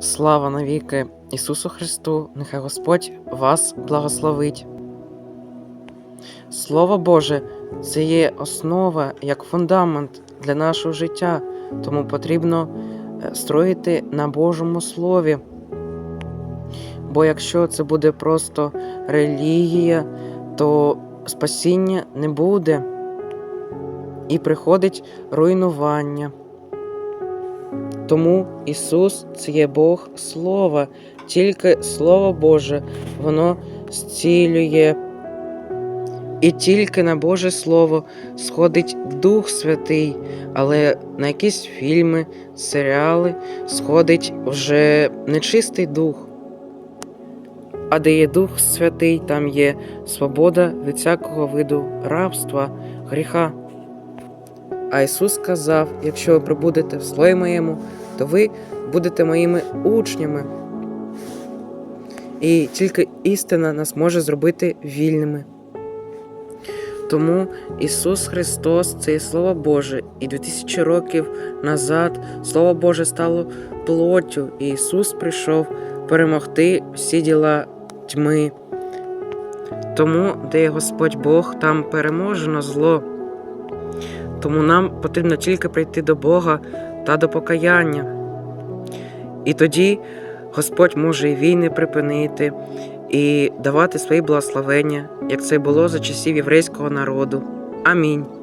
Слава навіки Ісусу Христу, нехай Господь вас благословить. Слово Боже це є основа як фундамент для нашого життя, тому потрібно е, строїти на Божому Слові. Бо якщо це буде просто релігія, то спасіння не буде і приходить руйнування. Тому Ісус це є Бог Слова, тільки Слово Боже, воно зцілює. І тільки на Боже Слово сходить Дух Святий, але на якісь фільми, серіали сходить вже нечистий дух. А де є Дух Святий, там є свобода від всякого виду рабства, гріха. А Ісус сказав: якщо ви прибудете в Слові моєму, то ви будете моїми учнями. І тільки істина нас може зробити вільними. Тому Ісус Христос це є Слово Боже, і 2000 років назад Слово Боже стало плоттю, і Ісус прийшов перемогти всі діла тьми. Тому, де Господь Бог, там переможено зло. Тому нам потрібно тільки прийти до Бога та до покаяння. І тоді Господь може і війни припинити, і давати свої благословення, як це було за часів єврейського народу. Амінь.